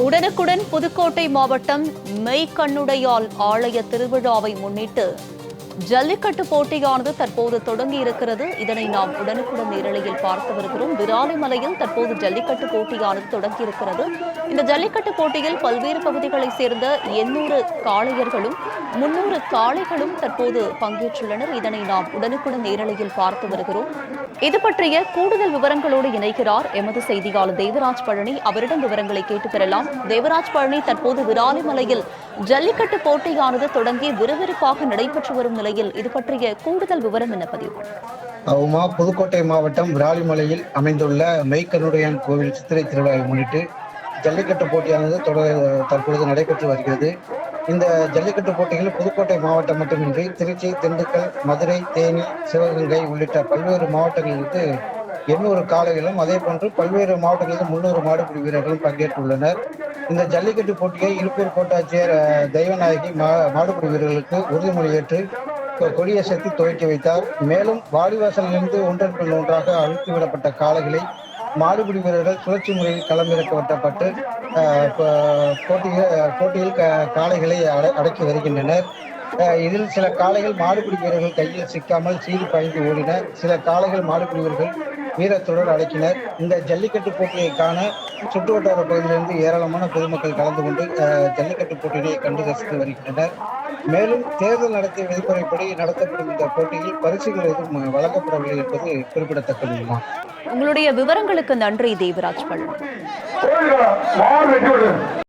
உடனுக்குடன் புதுக்கோட்டை மாவட்டம் மெய்க்கண்ணுடையால் ஆலய திருவிழாவை முன்னிட்டு ஜல்லிக்கட்டு போட்டியானது தற்போது தொடங்கி இருக்கிறது. இதனை நாம் உடனுக்குடன் நேரலையில் பார்த்து வருகிறோம். விராலிமலையில் தற்போது ஜல்லிக்கட்டு போட்டியானது தொடங்கி இருக்கிறது. இந்த ஜல்லிக்கட்டு போட்டியில் பல்வேறு பகுதிகளைச் சேர்ந்த எண்ணூறு காளையர்களும் முன்னூறு காளைகளும் தற்போது பங்கேற்றுள்ளனர். இதனை நாம் உடனுக்குடன் நேரலையில் பார்த்து வருகிறோம். இது பற்றிய கூடுதல் விவரங்களோடு இணைகிறார் எமது செய்தியாளர் தேவராஜ் பழனி. அவரிடம் விவரங்களை கேட்டு பெறலாம். தேவராஜ் பழனி தற்போது விராலிமலையில் ஜல்லிக்கட்டு போட்டியானது தொடங்கி விறுவிறுப்பாக நடைபெற்று வரும் நிலை நிலையில் இது பற்றிய கூடுதல் விவரம் என்ன பதிவு? உமா புதுக்கோட்டை மாவட்டம் விராலிமலையில் அமைந்துள்ள மெய்க்கருடையான் கோவில் சித்திரை திருவிழாவை முன்னிட்டு ஜல்லிக்கட்டு போட்டியானது தொடர் தற்பொழுது நடைபெற்று வருகிறது. இந்த ஜல்லிக்கட்டு போட்டியில் புதுக்கோட்டை மாவட்டம் மட்டுமின்றி திருச்சி திண்டுக்கல் மதுரை தேனி சிவகங்கை உள்ளிட்ட பல்வேறு மாவட்டங்களிலிருந்து எண்ணூறு காளைகளும் அதே போன்று பல்வேறு மாவட்டங்களிலும் முன்னூறு மாடுபிடி வீரர்களும் பங்கேற்றுள்ளனர். இந்த ஜல்லிக்கட்டு போட்டியை இருப்பூர் கோட்டாட்சியர் தெய்வநாயகி மா மாடுபிடி வீரர்களுக்கு உறுதிமொழி ஏற்று கொடியசைத்து துவக்கி வைத்தார். மேலும் வாடிவாசலிலிருந்து ஒன்றன் ஒன்றாக அழுத்தி விடப்பட்ட காளைகளை மாடுபிடி வீரர்கள் சுழற்சி முறையில் களமிறக்கப்பட்டப்பட்டு அஹ், போட்டியில் போட்டியில் க- காளைகளை அடக்கி வருகின்றனர். இதில் சில காளைகள் மாடுபிடி வீரர்கள் கையில் சிக்காமல் சீறி பாய்ந்து ஓடின சில காளைகள் மாடுபிடி வீரர்கள் வீரத்துடன் அடக்கினர். இந்த ஜல்லிக்கட்டு போட்டியை காண சுற்றுவட்டார பகுதியிலிருந்து ஏராளமான பொதுமக்கள் கலந்து கொண்டு ஜல்லிக்கட்டு போட்டியை கண்டு ரசித்து வருகின்றனர். மேலும் தேர்தல் நடத்திய விதிமுறைப்படி நடத்தப்படும் இந்த போட்டியில் பரிசுகள் எதுவும் வழங்கப்படவில்லை என்பது குறிப்பிடத்தக்கதுமா? உங்களுடைய விவரங்களுக்கு நன்றி தேவராஜ் வெற்றி